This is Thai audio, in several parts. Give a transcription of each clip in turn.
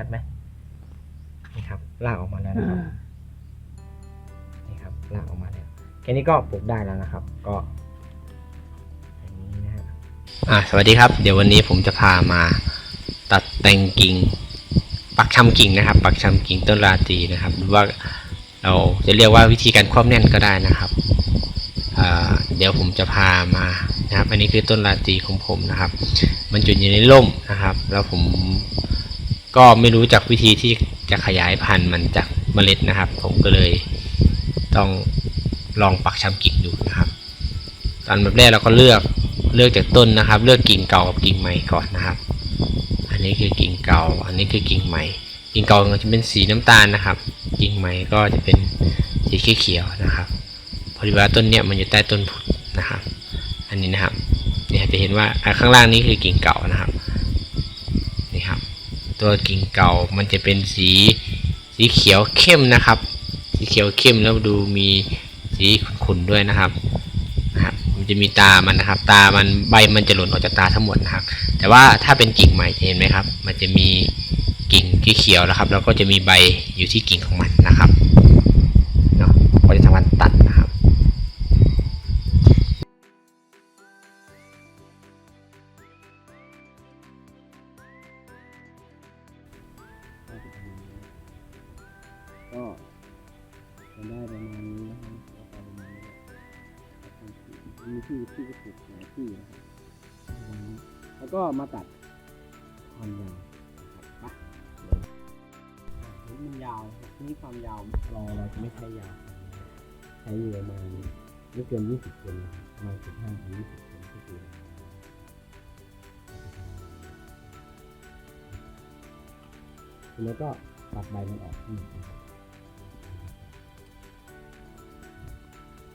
ชัดไหมนี่ครับลากออกมาแล้วนะครับนี่ครับลากออกมาแล้วแค่นี้ก็ปลูกได้แล้วนะครับ ก็อย่างนี้นะฮะอ่าสวัสดีครับ เดี๋ยววันนี้ผมจะพามาตัดแต่งกิ่ง ปักชำกิ่งนะครับ ปักชำกิ่งต้นราตรีนะครับหรือว่าเราจะเรียกว่าวิธีการคว่ำแน่นก็ได้นะครับอ่าเดี๋ยวผมจะพามานะครับ อันนี้คือต้นราตรีของผมนะครับ มันจุดอยู่ในร่มนะครับ แล้วผม ก็ไม่รู้จักวิธีที่จะขยายพันธุ์มันจากเมล็ดนะครับ ผมก็เลยต้องลองปักชำกิ่งดูนะครับ ตอนแบบแรกเราก็เลือกเลือกจากต้นนะครับ เลือกกิ่งเก่ากับกิ่งใหม่ก่อนนะครับ อันนี้คือกิ่งเก่า อันนี้คือกิ่งใหม่ กิ่งเก่าจะเป็นสีน้ำตาลนะครับ กิ่งใหม่ก็จะเป็นสีเขียวนะครับพอดีว่าต้นเนี้ยมันอยู่ใต้ต้นพุทธนะครับ อันนี้นะครับเนี่ยจะเห็นว่าข้างล่างนี้คือกิ่งเก่านะครับ ตัวกิ่งเก่ามันจะเป็นสีสีเขียวเข้มนะครับ สีเขียวเข้มแล้วดูมีสีขุ่นๆด้วยนะครับนะครับ มันจะมีตามันนะครับ ตามันใบมันจะหล่นออกจากตาทั้งหมดนะครับ แต่ว่าถ้าเป็นกิ่งใหม่เห็นไหมครับ มันจะมีกิ่งที่เขียวนะครับ แล้วก็จะมีใบอยู่ที่กิ่งของมันนะครับเนาะก็จะทำการ จะได้ประมาณนี้นะครับประมาณนี้มีที่ที่ก็ปลูกหลายที่นะครับประมาณนี้แล้วก็มาตัดความยาวนะครับมันยาวนี่ความยาวเราเราจะไม่ใช้ยาวใช้อยู่ประมาณไม่เกิน20เซนนะครับประมาณ15ถึง20เซนก็คือแล้วก็ตัดใบมันออกนะครับ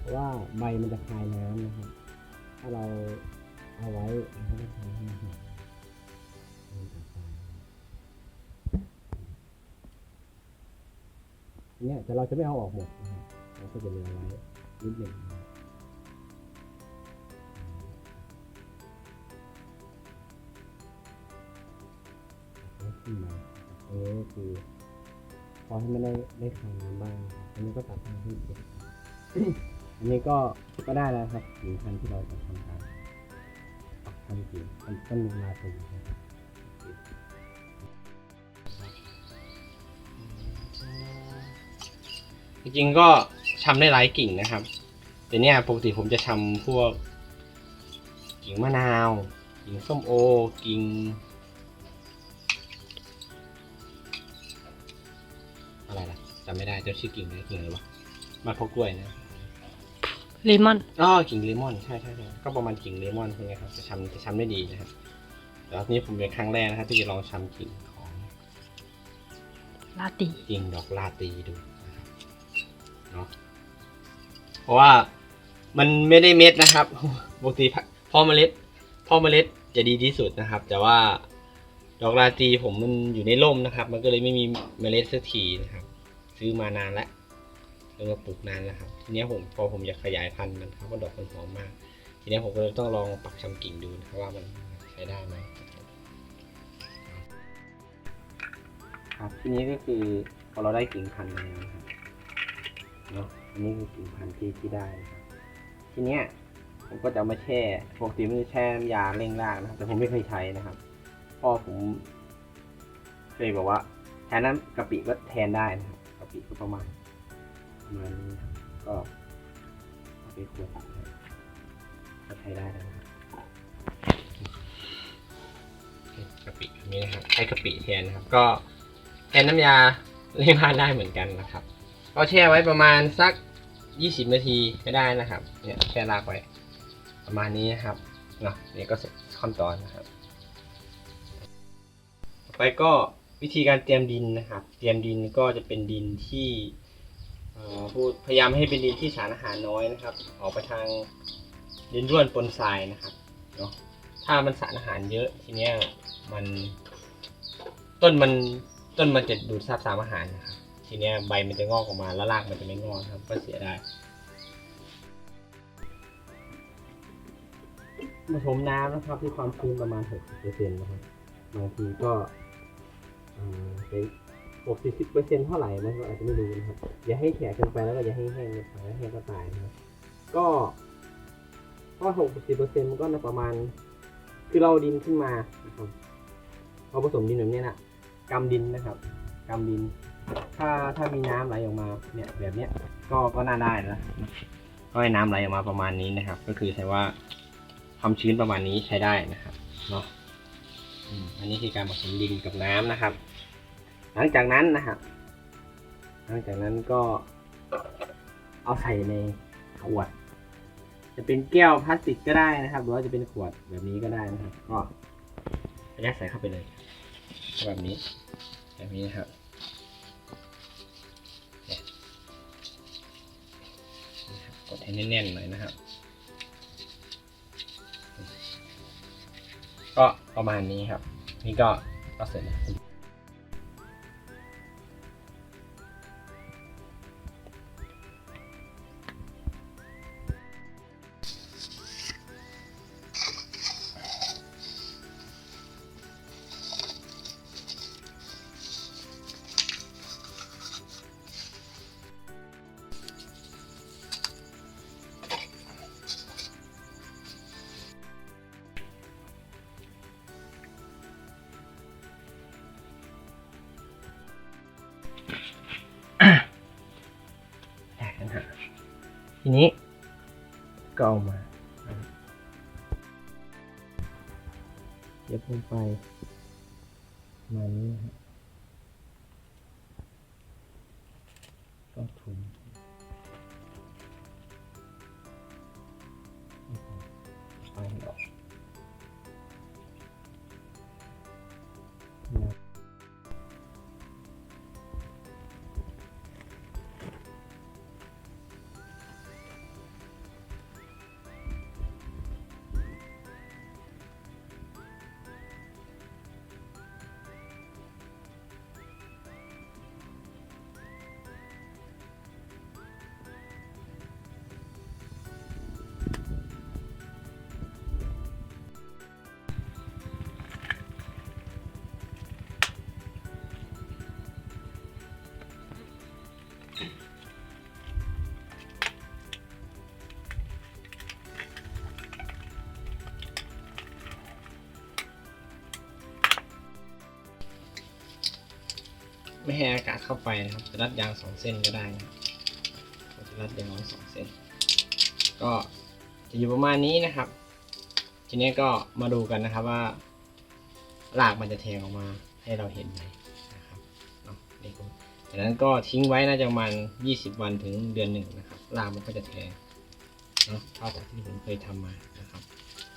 เพราะว่าใบมันจะคายน้ำนะครับ ถ้าเราเอาไว้มันก็จะทำให้มันหดมันจะคายเนี่ยแต่เราจะไม่เอาออกหมดนะครับเราก็จะเหลือไว้นิดหนึ่งนะครับแล้วขึ้นมาเออคือพอให้มันได้ได้คายน้ำบ้างนะครับอันนี้ก็ตัดให้ที่เด็ก อันนี้ก็ก็ได้แล้วครับหนึ่งพันที่เราจะทำการปักทำกิ่งต้นต้นนาตีนะครับจริงๆก็ชำได้หลายกิ่งนะครับ แต่เนี่ยปกติผมจะชำพวก กิ่งมะนาว กิ่งส้มโอ กิ่งอะไรล่ะจำไม่ได้เจ้าชื่อกิ่งอะไรกิ่งอะไรวะมาพวกกล้วยนะ เลมอนอ๋อกิ่งเลมอนใช่ใช่ใช่ก็ประมาณกิ่งเลมอนพวกเนี้ยครับจะชำจะชำได้ดีนะครับแต่ว่านี้ผมเป็นครั้งแรกนะครับที่จะลองชำกิ่งของลาตีกิ่งดอกลาตีดูนะครับเนาะเพราะว่ามันไม่ได้เม็ดนะครับปกติพ่อเมล็ดพ่อเมล็ดจะดีที่สุดนะครับ แต่ว่าดอกลาตีผมมันอยู่ในร่มนะครับ มันก็เลยไม่มีเมล็ดสักทีนะครับ ซื้อมานานแล้ว แล้วก็ปลูกนานแล้วครับ ทีนี้ผมพอผมอยากขยายพันธุ์มันครับว่าดอกมันหอมมาก ทีนี้ผมก็เลยต้องลองปักชำกิ่งดูนะครับว่ามันใช้ได้ไหมครับทีนี้ก็คือพอเราได้กิ่งพันธุ์แล้วนะครับเนาะอันนี้คือกิ่งพันธุ์ที่ที่ได้นะครับ ทีเนี้ยผมก็จะเอามาแช่ปกติมันจะแช่น้ำยาเร่งรากนะครับ แต่ผมไม่เคยใช้นะครับพ่อผมเคยบอกว่าแทนน้ำกะปิก็แทนได้นะครับกะปิก็ประมาณ ประมาณนี้ครับก็เอาไปขวดนะครับก็ใช้ได้แล้วนะครับกะปิแบบนี้นะครับใช้กะปิแทนนะครับ ก็แทนน้ำยาเร่งรากได้เหมือนกันนะครับ ก็แช่ไว้ประมาณสัก 20 นาทีก็ได้นะครับ เนี่ยแช่รากไว้ ประมาณนี้นะครับเนาะนี่ก็เสร็จขั้นตอนนะครับต่อไปก็วิธีการเตรียมดินนะครับ เตรียมดินก็จะเป็นดินที่ พูดพยายามให้เป็นดินที่สารอาหารน้อยนะครับ ออกไปทางดินร่วนปนทรายนะครับเนาะถ้ามันสารอาหารเยอะทีเนี้ยมัน ต้นมันต้นมันจะดูดซับสารอาหารนะครับทีเนี้ยใบมันจะงอกออกมาแล้วรากมันจะไม่งอกครับ ก็เสียได้ผสมน้ำนะครับที่ความชื้นประมาณ 60%นะครับบางทีก็อ่าเป็ นหกสิบเปอร์เซ็นต์เท่าไหร่มันก็อาจจะไม่รู้นะครับอย่าให้แข็งเกินไปแล้วก็อย่าให้แห้งเกินไปแล้วแห้งก็ตายนะครับก็ก็หกสิบเปอร์เซ็นต์มันก็น่าประมาณ คือเราดินขึ้นมานะครับเราผสมดินแบบนี้นะกำดินนะครับกำดิน ถ้าถ้ามีน้ำไหลออกมาเนี่ยแบบเนี้ยก็ก็น่าได้แล้วก็ให้น้ำไหลออกมาประมาณนี้นะครับ ก็คือใช้ว่าความชื้นประมาณนี้ใช้ได้นะครับเนาะอันนี้คือการผสมดินกับน้ำนะครับ หลังจากนั้นนะครับหลังจากนั้นก็เอาใส่ในขวด จะเป็นแก้วพลาสติกก็ได้นะครับ หรือว่าจะเป็นขวดแบบนี้ก็ได้นะครับ ก็ยัดใส่เข้าไปเลย แบบนี้ แบบนี้นะครับกดให้แน่นๆหน่อยนะครับ ก็ประมาณนี้ครับ นี่ก็ก็เสร็จแล้ว ก็เอามาเย็บลงไปมานี้นะฮะก็ถุง ไม่ให้อากาศเข้าไปนะครับจะรัดยางสองเส้นก็ได้นะครับจะรัดยางไว้สองเส้น ก็จะอยู่ประมาณนี้นะครับ ทีนี้ก็มาดูกันนะครับว่ารากมันจะแทงออกมาให้เราเห็นไหมนะครับเนาะนี่ก็จากนั้นก็ทิ้งไว้น่าจะประมาณ20 วันถึงเดือนหนึ่งนะครับรากมันก็จะแทงเนาะเท่าจากที่ผมเคยทำมานะครับ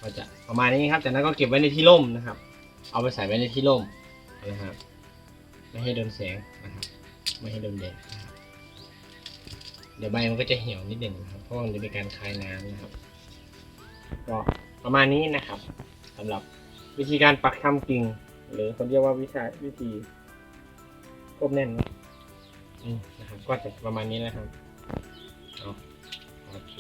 ก็จะประมาณนี้ครับ จากนั้นก็เก็บไว้ในที่ร่มนะครับ เอาไปใส่ไว้ในที่ร่มนะครับ ไม่ให้โดนแสงนะครับไม่ให้โดนแดดนะครับเดี๋ยวใบมันก็จะเหี่ยวนิดหนึ่งนะครับเพราะมันจะมีการคายน้ำนะครับ ก็ประมาณนี้นะครับสำหรับวิธีการปักทำกิ่ง หรือคนเรียกว่าวิชาวิธีกบแน่นนะครับก็จะประมาณนี้นะครับโอเค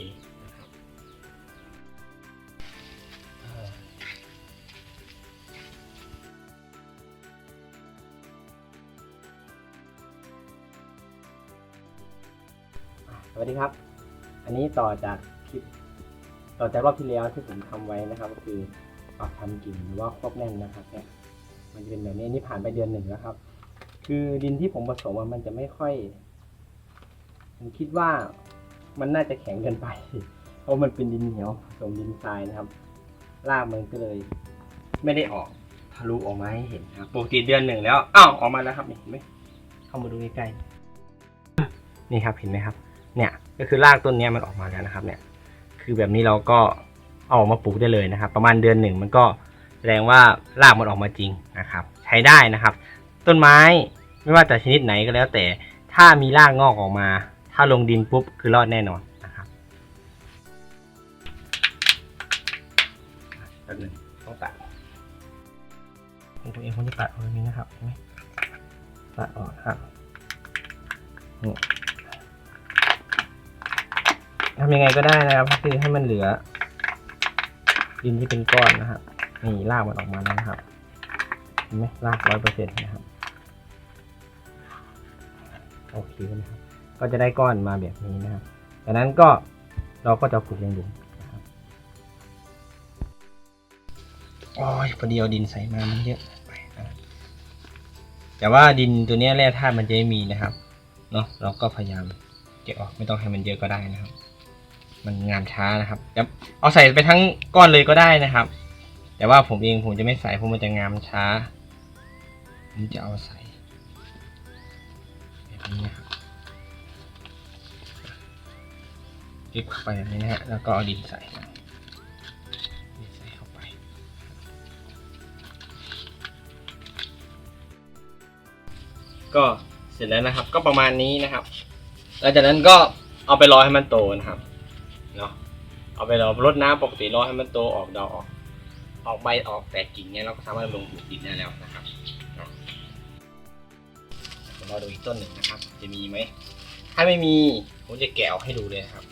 วัสดีครับ อันนี้ต่อจากคลิปต่อจากรอบที่แล้วที่ผมทำไว้นะครับ ก็คือปักทำกิ่งหรือว่าครบแน่นนะครับเนี่ยมันจะเป็นแบบนี้นี่ผ่านไปเดือนหนึ่งแล้วครับ คือดินที่ผมผสมมันจะไม่ค่อยผมคิดว่ามันน่าจะแข็งเกินไป เพราะมันเป็นดินเหนียวผสมดินทรายนะครับรากมันก็เลย ไม่ได้ออกทะลุออกมาให้เห็นนะครับปกติเดือนหนึ่งแล้วอ้าวออกมาแล้วครับเห็นไหมเข้ามาดูใกล้ๆนี่ครับเห็นไหมครับ เนี่ยก็คือรากต้นนี้มันออกมาแล้วนะครับเนี่ยคือแบบนี้เราก็เอาออกมาปลูกได้เลยนะครับ ประมาณเดือนหนึ่งมันก็แสดงว่ารากมันออกมาจริงนะครับ ใช้ได้นะครับ ต้นไม้ไม่ว่าจะชนิดไหนก็แล้ว แต่ถ้ามีรากงอกออกมา ถ้าลงดินปุ๊บคือรอดแน่นอนนะครับแป๊บหนึงต้องตัดของตัวเองผมจะตัดออกแบบนี้นะครับเห็นไหมตัดออกครับนี่ ทำยังไงก็ได้นะครับคือให้มันเหลือ ดินที่เป็นก้อนนะครับนี่รากมันออกมาแล้วนะครับเห็นไหมรากร้อยเปอร์เซ็นต์นะครับโอเคนะครับ ก็จะได้ก้อนมาแบบนี้นะครับจากนั้นก็เราก็จะขุดลงหลุมนะครับโอ้ยพอดีเอาดินใส่มามันเยอะไปนะแต่ว่าดินตัวนี้แร่ธาตุมันจะไม่มีนะครับเนาะเราก็พยายามเก็บออกไม่ต้องให้มันเยอะก็ได้นะครับ มันงามช้านะครับเอาใส่ไปทั้งก้อนเลยก็ได้นะครับ แต่ว่าผมเองผมจะไม่ใส่เพราะมันจะงามช้าผมจะเอาใส่แบบนี้นะครับคลิปเข้าไปแบบนี้นะฮะแล้วก็เอาดินใส่ดินใส่เข้าไป ก็เสร็จแล้วนะครับ ก็ประมาณนี้นะครับหลังจากนั้นก็เอาไปรอให้มันโตนะครับ เนาะเอาไปรอรดน้ำปกติรอให้มันโตออกดอกออก ออกใบออกแตกกิ่งเนี่ยเราก็สามารถลงปลูกดินได้แล้วนะครับเราดูอีกต้นหนึ่งนะครับ จะมีไหมถ้าไม่มีผมจะแกะออกให้ดูเลยครับ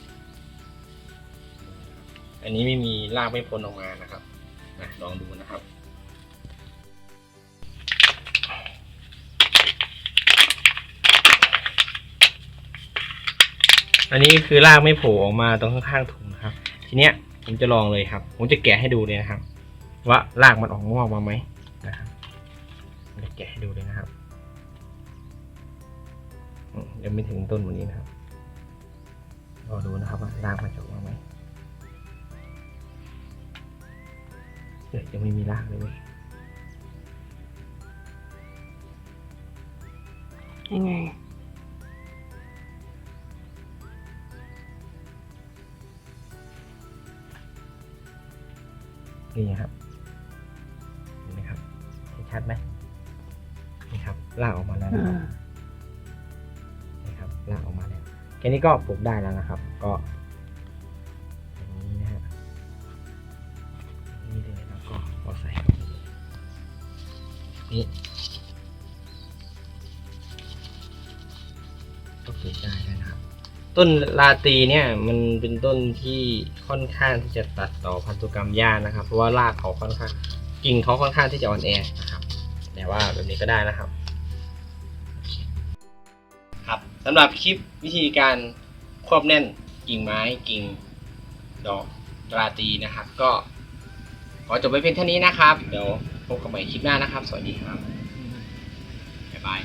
อันนี้ไม่มีรากไม่พ้นออกมานะครับ อันนี้คือรากไม่โผล่ออกมาตรงข้างๆถุงนะครับ ทีเนี้ยผมจะลองเลยครับ ผมจะแกะให้ดูเลยนะครับ ว่ารากมันออกงอกมาไหมนะครับผมจะแกะให้ดูเลยนะครับยังไม่ถึงต้นวันนี้นะครับรอดูนะครับว่ารากมันจะออกมาไหมเดี๋ยวยังไม่มีรากเลยเว้ยยังไง นี่ครับเห็นไหมครับเห็นชัดไหมนี่ครับรากออกมาแล้วนะครับนี่ครับลากออกมาแล้วแค่นี้ก็ปลูกได้แล้วนะครับ ก็อย่างนี้นะฮะอย่างนี่เลยแล้วก็เอาใส่เข้าไปเลยนี่ ต้นลาตีเนี่ยมันเป็นต้นที่ค่อนข้างที่จะตัดต่อพันธุกรรมยากนะครับ เพราะว่ารากเขาค่อนข้างกิ่งเขาค่อนข้างที่จะอ่อนแอนะครับ แต่ว่าแบบนี้ก็ได้นะครับ ครับสำหรับคลิปวิธีการควบแน่นกิ่งไม้กิ่งดอกราตีนะครับ ก็ขอจบไปเพียงเท่านี้นะครับ เดี๋ยวพบกันใหม่คลิปหน้านะครับ สวัสดีครับ บ๊ายบาย